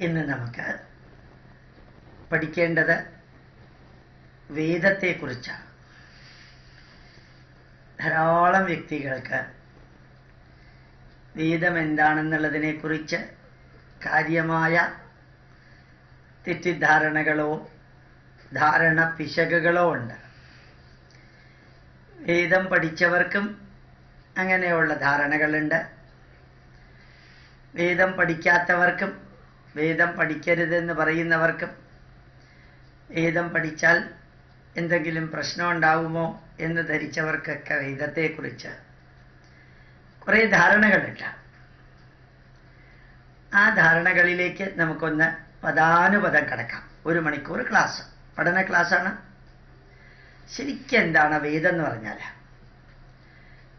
ഇന്ന് നമുക്ക് പഠിക്കേണ്ടത് വേദത്തെക്കുറിച്ചാണ്. ധാരാളം വ്യക്തികൾക്ക് വേദം എന്താണെന്നുള്ളതിനെക്കുറിച്ച് കാര്യമായ തെറ്റിദ്ധാരണകളോ ധാരണ പിശകുകളോ ഉണ്ട്. വേദം പഠിച്ചവർക്കും അങ്ങനെയുള്ള ധാരണകളുണ്ട്. വേദം പഠിക്കാത്തവർക്കും വേദം പഠിക്കരുതെന്ന് പറയുന്നവർക്ക് വേദം പഠിച്ചാൽ എന്തെങ്കിലും പ്രശ്നം ഉണ്ടാവുമോ എന്ന് ധരിച്ചവർക്കൊക്കെ വേദത്തെക്കുറിച്ച് കുറേ ധാരണകളുണ്ട്. ആ ധാരണകളിലേക്ക് നമുക്കൊന്ന് പദാനുപദം കിടക്കാം. ഒരു മണിക്കൂർ ക്ലാസ്. പഠന ക്ലാസ്സാണ്. ശരിക്കും എന്താണ് വേദം എന്ന് പറഞ്ഞാൽ?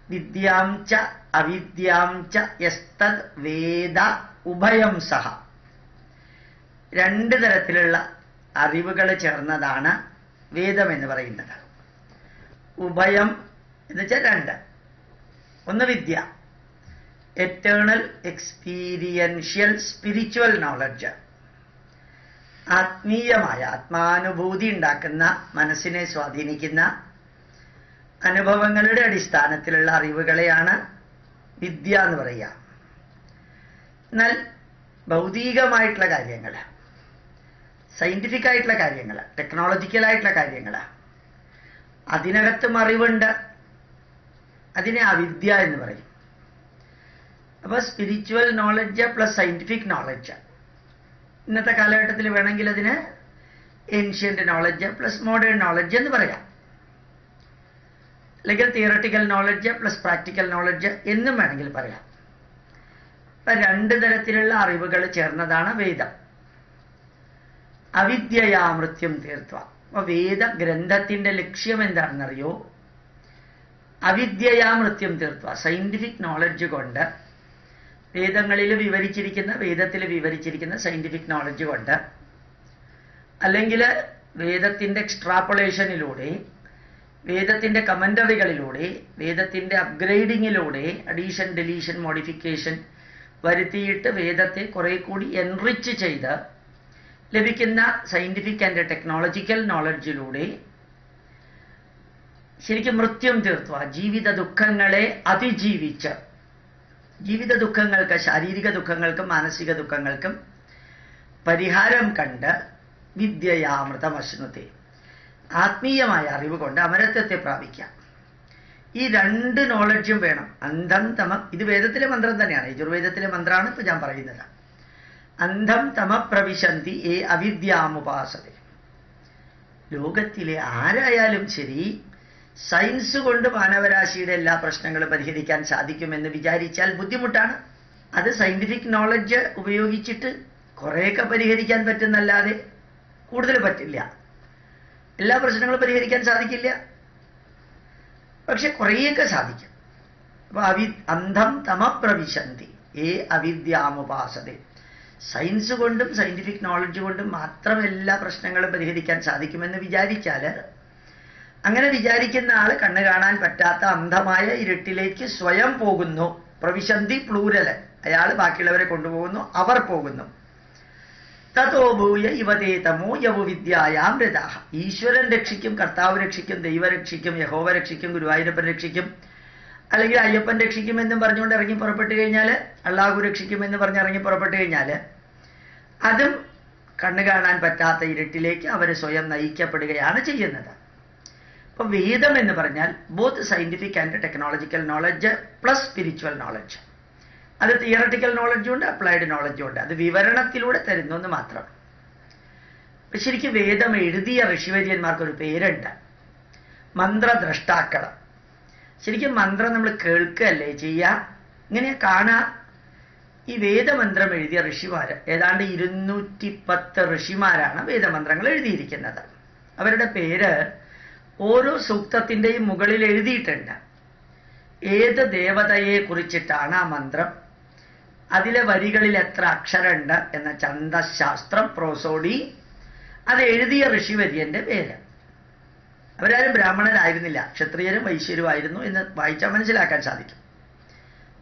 വിദ്യാം ച അവിദ്യാം ച യസ്തദ് വേദ ഉഭയം സഹ. രണ്ട് തരത്തിലുള്ള അറിവുകൾ ചേർന്നതാണ് വേദം എന്ന് പറയുന്നത്. ഉഭയം എന്ന് വെച്ചാൽ രണ്ട്. ഒന്ന് വിദ്യ. എറ്റേണൽ എക്സ്പീരിയൻഷ്യൽ സ്പിരിച്വൽ നോളജ് ആത്മീയമായ ആത്മാനുഭൂതി ഉണ്ടാക്കുന്ന മനസ്സിനെ സ്വാധീനിക്കുന്ന അനുഭവങ്ങളുടെ അടിസ്ഥാനത്തിലുള്ള അറിവുകളെയാണ് വിദ്യ എന്ന് പറയുക. എന്നാൽ ഭൗതികമായിട്ടുള്ള കാര്യങ്ങൾ. സയന്റിഫിക് ആയിട്ടുള്ള കാര്യങ്ങൾ ടെക്നോളജിക്കൽ ആയിട്ടുള്ള കാര്യങ്ങൾ അതിനകത്തും അറിവുണ്ട് അതിനെ അവിദ്യ എന്ന് പറയും. അപ്പോൾ spiritual knowledge plus scientific knowledge ഇന്നത്തെ കാലഘട്ടത്തിൽ വേണമെങ്കിൽ അതിന് ancient knowledge plus modern knowledge എന്ന് പറയാം. അല്ലെങ്കിൽ theoretical knowledge plus practical knowledge എന്നും വേണമെങ്കിൽ പറയാം. അപ്പം രണ്ട് തരത്തിലുള്ള അറിവുകൾ ചേർന്നതാണ് വേദം. അവിദ്യയാ തീർത്ഥ അപ്പൊ വേദ ഗ്രന്ഥത്തിന്റെ ലക്ഷ്യം എന്താണെന്നറിയോ? അവിദ്യയാമൃത്യം തീർത്ഥ സയന്റിഫിക് നോളജ് കൊണ്ട് വേദങ്ങളിൽ വിവരിച്ചിരിക്കുന്ന വേദത്തിൽ വിവരിച്ചിരിക്കുന്ന സയന്റിഫിക് നോളജ് കൊണ്ട് അല്ലെങ്കിൽ വേദത്തിന്റെ എക്സ്ട്രാപ്പുലേഷനിലൂടെ വേദത്തിന്റെ കമന്ററികളിലൂടെ വേദത്തിന്റെ അപ്ഗ്രേഡിങ്ങിലൂടെ അഡീഷൻ ഡെലീഷൻ മോഡിഫിക്കേഷൻ വരുത്തിയിട്ട് വേദത്തെ കുറെ കൂടി എൻറിച്ച് ചെയ്ത് ലഭിക്കുന്ന സയന്റിഫിക് ആൻഡ് ടെക്നോളജിക്കൽ നോളജിലൂടെ ശരിക്കും മൃത്യം തീർത്തുക ജീവിത ദുഃഖങ്ങളെ അതിജീവിച്ച് ജീവിത ദുഃഖങ്ങൾക്ക് ശാരീരിക ദുഃഖങ്ങൾക്കും മാനസിക ദുഃഖങ്ങൾക്കും പരിഹാരം കണ്ട് വിദ്യയാമൃതമശ്നത്തെ ആത്മീയമായ അറിവ് കൊണ്ട് അമരത്വത്തെ പ്രാപിക്കാം. ഈ രണ്ട് നോളജും വേണം. അന്ധം തമം ഇത് വേദത്തിലെ മന്ത്രം തന്നെയാണ്. യജുർവേദത്തിലെ മന്ത്രമാണ് ഇപ്പൊ ഞാൻ പറയുന്നത്. അന്ധം തമ പ്രവിശന്തി ഏ അവിദ്യാമുപാസത ലോകത്തിലെ ആരായാലും ശരി സയൻസ് കൊണ്ട് മാനവരാശിയുടെ എല്ലാ പ്രശ്നങ്ങളും പരിഹരിക്കാൻ സാധിക്കുമെന്ന് വിചാരിച്ചാൽ ബുദ്ധിമുട്ടാണ്. അത് സയന്റിഫിക് നോളജ് ഉപയോഗിച്ചിട്ട് കുറേയൊക്കെ പരിഹരിക്കാൻ പറ്റുന്നല്ലാതെ കൂടുതൽ പറ്റില്ല. എല്ലാ പ്രശ്നങ്ങളും പരിഹരിക്കാൻ സാധിക്കില്ല. പക്ഷെ കുറേയൊക്കെ സാധിക്കും. അപ്പൊ അവി അന്ധം തമപ്രവിശന്തി ഏ അവിദ്യാമുപാസത സയൻസ് കൊണ്ടും സയന്റിഫിക് നോളജ് കൊണ്ടും മാത്രം എല്ലാ പ്രശ്നങ്ങളും പരിഹരിക്കാൻ സാധിക്കുമെന്ന് വിചാരിച്ചാൽ അങ്ങനെ വിചാരിക്കുന്ന ആൾ കണ്ണു കാണാൻ പറ്റാത്ത അന്ധമായ ഇരുട്ടിലേക്ക് സ്വയം പോകുന്നു. പ്രവിശന്തി പ്ലൂരൽ. അയാൾ ബാക്കിയുള്ളവരെ കൊണ്ടുപോകുന്നു അവർ പോകുന്നു. തതോ ഭൂയ ഇവതേ തമോ യവു ഈശ്വരൻ രക്ഷിക്കും കർത്താവ് രക്ഷിക്കും ദൈവ രക്ഷിക്കും യഹോവ രക്ഷിക്കും ഗുരുവായൂരപ്പൻ രക്ഷിക്കും. അല്ലെങ്കിൽ അയ്യപ്പൻ രക്ഷിക്കുമെന്നും പറഞ്ഞുകൊണ്ട് ഇറങ്ങി പുറപ്പെട്ടു കഴിഞ്ഞാൽ അള്ളാഹു രക്ഷിക്കും എന്ന് പറഞ്ഞ് ഇറങ്ങി പുറപ്പെട്ടു കഴിഞ്ഞാൽ അതും കണ്ണു കാണാൻ പറ്റാത്ത ഇരുട്ടിലേക്ക് അവർ സ്വയം നയിക്കപ്പെടുകയാണ് ചെയ്യുന്നത്. അപ്പൊ വേദം എന്ന് പറഞ്ഞാൽ both scientific and technological knowledge plus spiritual knowledge. അത് തിയറട്ടിക്കൽ നോളജും ഉണ്ട് അപ്ലൈഡ് നോളജും ഉണ്ട്. അത് വിവരണത്തിലൂടെ തരുന്നു എന്ന് മാത്രം ശരിക്കും വേദം എഴുതിയ ഋഷിവര്യന്മാർക്ക് ഒരു പേരുണ്ട്. മന്ത്രദ്രഷ്ടാക്കൾ ശരിക്കും മന്ത്രം നമ്മൾ കേൾക്കുകയല്ലേ ചെയ്യുക ഇങ്ങനെ കാണാ. ഈ വേദമന്ത്രം എഴുതിയ ഋഷിമാർ ഏതാണ്ട് ഇരുന്നൂറ്റി പത്ത് ഋഷിമാരാണ് വേദമന്ത്രങ്ങൾ എഴുതിയിരിക്കുന്നത്. അവരുടെ പേര് ഓരോ സൂക്തത്തിന്റെയും മുകളിൽ എഴുതിയിട്ടുണ്ട്. ഏത് ദേവതയെ കുറിച്ചിട്ടാണ് ആ മന്ത്രം? അതിലെ വരികളിൽ എത്ര അക്ഷരമുണ്ട് എന്ന ചന്ദശാസ്ത്രം പ്രോസോഡി അത് എഴുതിയ ഋഷിവര്യന്റെ പേര്. അവരാരും ബ്രാഹ്മണരായിരുന്നില്ല. ക്ഷത്രിയരും വൈശ്യരുമായിരുന്നു എന്ന് വായിച്ചാൽ മനസ്സിലാക്കാൻ സാധിക്കും.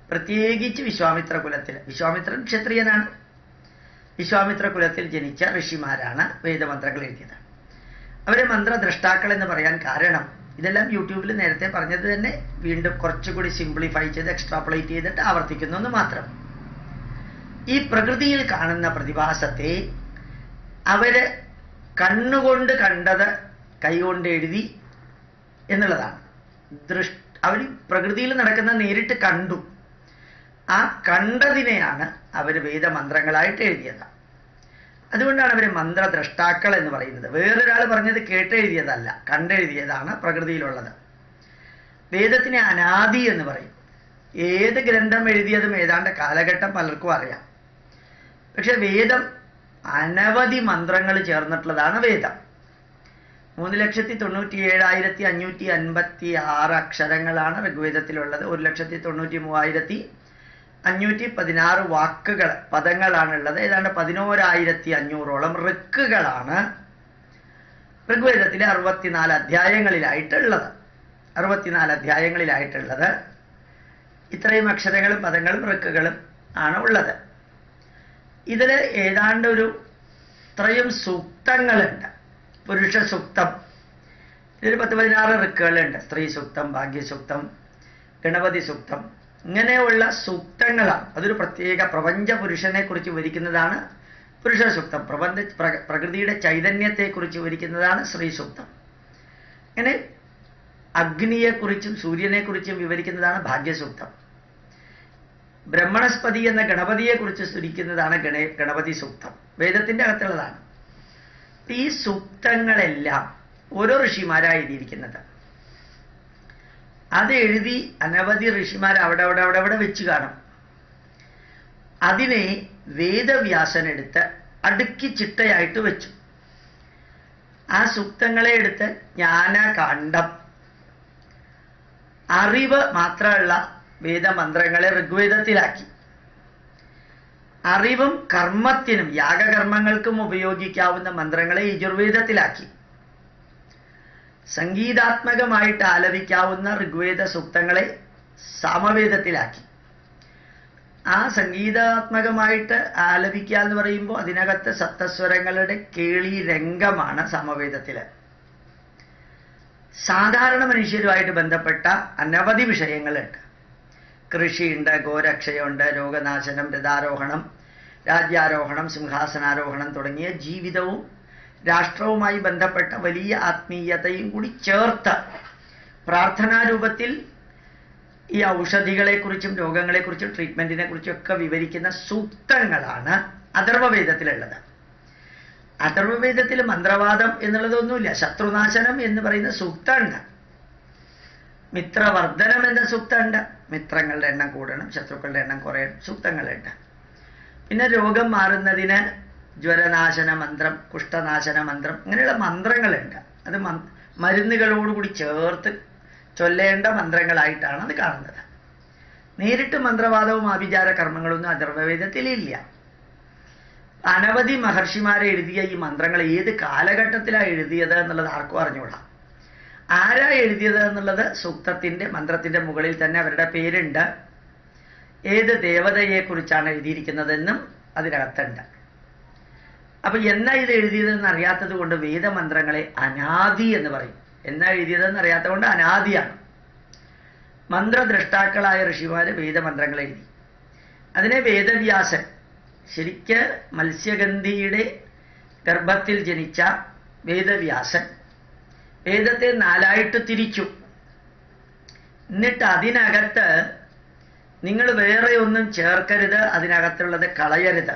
പ്രത്യേകിച്ച് വിശ്വാമിത്ര കുലത്തിൽ. വിശ്വാമിത്രൻ ക്ഷത്രിയനാണ്. വിശ്വാമിത്ര കുലത്തിൽ ജനിച്ച ഋഷിമാരാണ് വേദമന്ത്രങ്ങൾ എഴുതിയത്. അവരെ മന്ത്രദ്രഷ്ടാക്കൾ എന്ന് പറയാൻ കാരണം ഇതെല്ലാം യൂട്യൂബിൽ നേരത്തെ പറഞ്ഞത് തന്നെ വീണ്ടും കുറച്ചുകൂടി സിംപ്ലിഫൈ ചെയ്ത് എക്സ്ട്രാപ്പുലേറ്റ് ചെയ്തിട്ട് ആവർത്തിക്കുന്നു എന്ന് മാത്രം. ഈ പ്രകൃതിയിൽ കാണുന്ന പ്രതിഭാസത്തെ അവർ കണ്ണുകൊണ്ട് കണ്ടത് കൈകൊണ്ട് എഴുതി എന്നുള്ളതാണ്. ദൃഷ് അവർ പ്രകൃതിയിൽ നടക്കുന്ന നേരിട്ട് കണ്ടു. ആ കണ്ടതിനെയാണ് അവർ വേദമന്ത്രങ്ങളായിട്ട് എഴുതിയത്. അതുകൊണ്ടാണ് അവർ മന്ത്രദ്രഷ്ടാക്കൾ എന്ന് പറയുന്നത്. വേറൊരാൾ പറഞ്ഞത് കേട്ടെഴുതിയതല്ല കണ്ടെഴുതിയതാണ് പ്രകൃതിയിലുള്ളത്. വേദത്തിനെ അനാദി എന്ന് പറയും. ഏത് ഗ്രന്ഥം എഴുതിയതും ഏതാണ്ട് കാലഘട്ടം പലർക്കും അറിയാം. പക്ഷെ വേദം അനവധി മന്ത്രങ്ങൾ ചേർന്നിട്ടുള്ളതാണ് വേദം. മൂന്ന് ലക്ഷത്തി തൊണ്ണൂറ്റി ഏഴായിരത്തി അഞ്ഞൂറ്റി അൻപത്തി ആറ് അക്ഷരങ്ങളാണ് ഋഗ്വേദത്തിലുള്ളത്. ഒരു ലക്ഷത്തി തൊണ്ണൂറ്റി മൂവായിരത്തി അഞ്ഞൂറ്റി പതിനാറ് വാക്കുകൾ പദങ്ങളാണുള്ളത്. ഏതാണ്ട് പതിനോരായിരത്തി അഞ്ഞൂറോളം ഋക്കുകളാണ് ഋഗ്വേദത്തിലെ അറുപത്തിനാല് അധ്യായങ്ങളിലായിട്ടുള്ളത്. അറുപത്തിനാല് അധ്യായങ്ങളിലായിട്ടുള്ളത്. ഇത്രയും അക്ഷരങ്ങളും പദങ്ങളും ഋക്കുകളും ആണ് ഉള്ളത്. ഇതിൽ ഏതാണ്ട് ഒരു ഇത്രയും സൂക്തങ്ങളുണ്ട്. പുരുഷ സൂക്തം ഇതിൽ പത്ത് പതിനാറ് ഋക്കുകളുണ്ട്. സ്ത്രീ സൂക്തം ഭാഗ്യസൂക്തം ഗണപതി സൂക്തം ഇങ്ങനെയുള്ള സൂക്തങ്ങളാണ് അതൊരു പ്രത്യേക പ്രപഞ്ച പുരുഷനെ കുറിച്ച് വിവരിക്കുന്നതാണ് പുരുഷ സൂക്തം പ്രപഞ്ച പ്ര- പ്രകൃതിയുടെ ചൈതന്യത്തെക്കുറിച്ച് വിവരിക്കുന്നതാണ് സ്ത്രീ സൂക്തം ഇങ്ങനെ അഗ്നിയെക്കുറിച്ചും സൂര്യനെക്കുറിച്ചും വിവരിക്കുന്നതാണ് ഭാഗ്യസൂക്തം. ബ്രഹ്മണസ്പതി എന്ന ഗണപതിയെക്കുറിച്ച് സ്തുരിക്കുന്നതാണ് ഗണേ ഗണപതി സൂക്തം വേദത്തിന്റെ അകത്തുള്ളതാണ്. ഈ സൂക്തങ്ങളെല്ലാം ഓരോ ഋഷിമാരാണ് എഴുതിയിരിക്കുന്നത്. അത് എഴുതി അനവധി ഋഷിമാർ അവിടെ അവിടെ അവിടെ അവിടെ വെച്ച് കാണും. അതിനെ വേദവ്യാസൻ എടുത്ത് അടുക്കി ചിട്ടയായിട്ട് വെച്ചു. ആ സൂക്തങ്ങളെ എടുത്ത് ജ്ഞാനകാന്ഡം. അറിവ് മാത്രമുള്ള വേദമന്ത്രങ്ങളെ ഋഗ്വേദത്തിലാക്കി. അറിവും കർമ്മത്തിനും യാഗകർമ്മങ്ങൾക്കും ഉപയോഗിക്കാവുന്ന മന്ത്രങ്ങളെ യജുർവേദത്തിലാക്കി. സംഗീതാത്മകമായിട്ട് ആലപിക്കാവുന്ന ഋഗ്വേദ സൂക്തങ്ങളെ സാമവേദത്തിലാക്കി. ആ സംഗീതാത്മകമായിട്ട് ആലപിക്കുക എന്ന് പറയുമ്പോൾ അതിനകത്ത് സപ്തസ്വരങ്ങളുടെ കേളി രംഗമാണ് സമവേദത്തിൽ. സാധാരണ മനുഷ്യരുമായിട്ട് ബന്ധപ്പെട്ട അനവധി വിഷയങ്ങളുണ്ട്. കൃഷിയുണ്ട് ഗോരക്ഷയുണ്ട് രോഗനാശനം രഥാരോഹണം രാജ്യാരോഹണം സിംഹാസനാരോഹണം തുടങ്ങിയ ജീവിതവും രാഷ്ട്രവുമായി ബന്ധപ്പെട്ട വലിയ ആത്മീയതയും കൂടി ചേർത്ത് പ്രാർത്ഥനാരൂപത്തിൽ ഈ ഔഷധികളെക്കുറിച്ചും രോഗങ്ങളെക്കുറിച്ചും ട്രീറ്റ്മെന്റിനെ കുറിച്ചും ഒക്കെ വിവരിക്കുന്ന സൂക്തങ്ങളാണ് അഥർവവേദത്തിലുള്ളത്. അഥർവവേദത്തിൽ മന്ത്രവാദം എന്നുള്ളതൊന്നുമില്ല ശത്രുനാശനം എന്ന് പറയുന്ന സൂക്തമുണ്ട്. മിത്രവർദ്ധനം എന്ന സൂക്തമുണ്ട് മിത്രങ്ങളുടെ എണ്ണം കൂടണം ശത്രുക്കളുടെ എണ്ണം കുറയണം സൂക്തങ്ങളുണ്ട് പിന്നെ രോഗം മാറുന്നതിന് ജ്വരനാശന മന്ത്രം കുഷ്ഠനാശന മന്ത്രം ഇങ്ങനെയുള്ള മന്ത്രങ്ങളുണ്ട്. അത് മരുന്നുകളോടുകൂടി ചേർത്ത് ചൊല്ലേണ്ട മന്ത്രങ്ങളായിട്ടാണ് അത് കാണുന്നത്. നേരിട്ട് മന്ത്രവാദവും ആഭിചാര കർമ്മങ്ങളൊന്നും അഥർവവേദത്തിലില്ല അനവധി മഹർഷിമാരെ എഴുതിയ ഈ മന്ത്രങ്ങൾ ഏത് കാലഘട്ടത്തിലാണ് എഴുതിയത് എന്നുള്ളത് ആർക്കും അറിഞ്ഞൂടാ ആരാ എഴുതിയത് എന്നുള്ളത് സൂക്തത്തിന്റെ മന്ത്രത്തിന്റെ മുകളിൽ തന്നെ അവരുടെ പേരുണ്ട്. ഏത് ദേവതയെക്കുറിച്ചാണ് എഴുതിയിരിക്കുന്നതെന്നും അതിനകത്തുണ്ട്. അപ്പൊ എന്നാ ഇത് എഴുതിയതെന്ന് അറിയാത്തത് കൊണ്ട് വേദമന്ത്രങ്ങളെ അനാദി എന്ന് പറയും. എന്നാ എഴുതിയതെന്ന് അറിയാത്തത് കൊണ്ട് അനാദിയാണ്. മന്ത്രദ്രഷ്ടാക്കളായ ഋഷിമാര് വേദമന്ത്രങ്ങൾ എഴുതി. അതിനെ വേദവ്യാസൻ ശരിക്ക് മത്സ്യഗന്ധിയുടെ ഗർഭത്തിൽ ജനിച്ച വേദവ്യാസൻ വേദത്തെ നാലായിട്ട് തിരിച്ചു എന്നിട്ട് അതിനകത്ത് നിങ്ങൾ വേറെ ഒന്നും ചേർക്കരുത് അതിനകത്തുള്ളത് കളയരുത്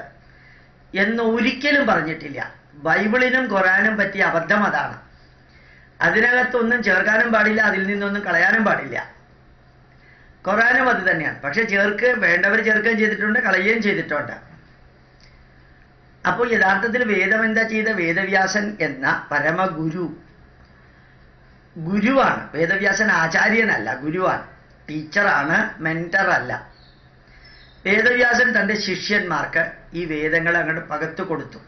എന്ന് ഒരിക്കലും പറഞ്ഞിട്ടില്ല. ബൈബിളിനും ഖുറാനും പറ്റിയ അബദ്ധം അതാണ്. അതിനകത്തൊന്നും ചേർക്കാനും പാടില്ല അതിൽ നിന്നൊന്നും കളയാനും പാടില്ല. ഖുറാനും അത് തന്നെയാണ്. പക്ഷെ ചേർക്ക് വേണ്ടവർ ചേർക്കുകയും ചെയ്തിട്ടുണ്ട് കളയുകയും ചെയ്തിട്ടുണ്ട്. അപ്പോൾ യഥാർത്ഥത്തിൽ വേദം എന്താ ചെയ്ത വേദവ്യാസൻ എന്ന പരമഗുരു ഗുരുവാണ്. വേദവ്യാസൻ ആചാര്യനല്ല ഗുരുവാണ്. ടീച്ചറാണ് മെന്ററല്ല വേദവ്യാസൻ തന്റെ ശിഷ്യന്മാർക്ക് ഈ വേദങ്ങൾ അങ്ങോട്ട് പകത്തു കൊടുത്തു.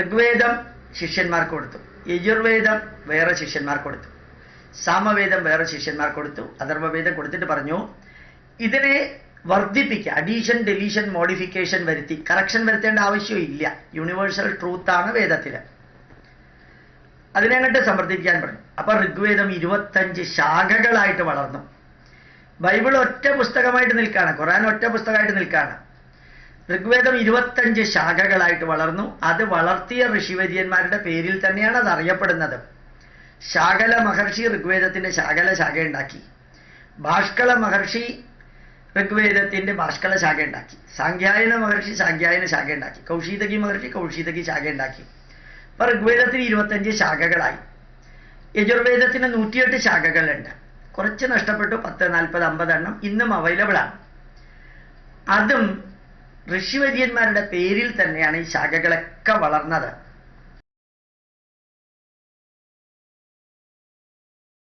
ഋഗ്വേദം ശിഷ്യന്മാർക്ക് കൊടുത്തു. യജുർവേദം വേറെ ശിഷ്യന്മാർക്ക് കൊടുത്തു. സാമവേദം വേറെ ശിഷ്യന്മാർക്ക് കൊടുത്തു. അഥർവവേദം കൊടുത്തിട്ട് പറഞ്ഞു ഇതിനെ വർദ്ധിപ്പിക്കുക അഡീഷൻ ഡെലീഷൻ മോഡിഫിക്കേഷൻ വരുത്തി കറക്ഷൻ വരുത്തേണ്ട ആവശ്യമില്ല. യൂണിവേഴ്സൽ ട്രൂത്താണ് വേദത്തിൽ അതിനങ്ങോട്ട് സമർത്ഥിക്കാൻ പറഞ്ഞു. അപ്പൊ ഋഗ്വേദം ഇരുപത്തഞ്ച് ശാഖകളായിട്ട് വളർന്നു. ബൈബിൾ ഒറ്റ പുസ്തകമായിട്ട് നിൽക്കാണ് ഖുറാൻ ഒറ്റ പുസ്തകമായിട്ട് നിൽക്കാണ് ഋഗ്വേദം ഇരുപത്തഞ്ച് ശാഖകളായിട്ട് വളർന്നു. അത് വളർത്തിയ ഋഷിവര്യന്മാരുടെ പേരിൽ തന്നെയാണ് അത് അറിയപ്പെടുന്നത്. ശാകല മഹർഷി ഋഗ്വേദത്തിന്റെ ശാകല ശാഖ ഉണ്ടാക്കി. ഭാഷ്കള മഹർഷി ഋഗ്വേദത്തിന്റെ ഭാഷ്കള ശാഖ ഉണ്ടാക്കി. സാങ്ക്യായന മഹർഷി സാങ്ക്യായന ശാഖ ഉണ്ടാക്കി. കൗശീതകി മഹർഷി കൗശീതകി ശാഖ ഉണ്ടാക്കി. അപ്പൊ ഋഗ്വേദത്തിന് ഇരുപത്തഞ്ച് ശാഖകളായി. യജുർവേദത്തിന് നൂറ്റിയെട്ട് ശാഖകളുണ്ട്. കുറച്ച് നഷ്ടപ്പെട്ടു പത്ത് നാൽപ്പത് അമ്പത് എണ്ണം ഇന്നും അവൈലബിൾ ആണ്. അതും ഋഷിവര്യന്മാരുടെ പേരിൽ തന്നെയാണ് ഈ ശാഖകളൊക്കെ വളർന്നത്.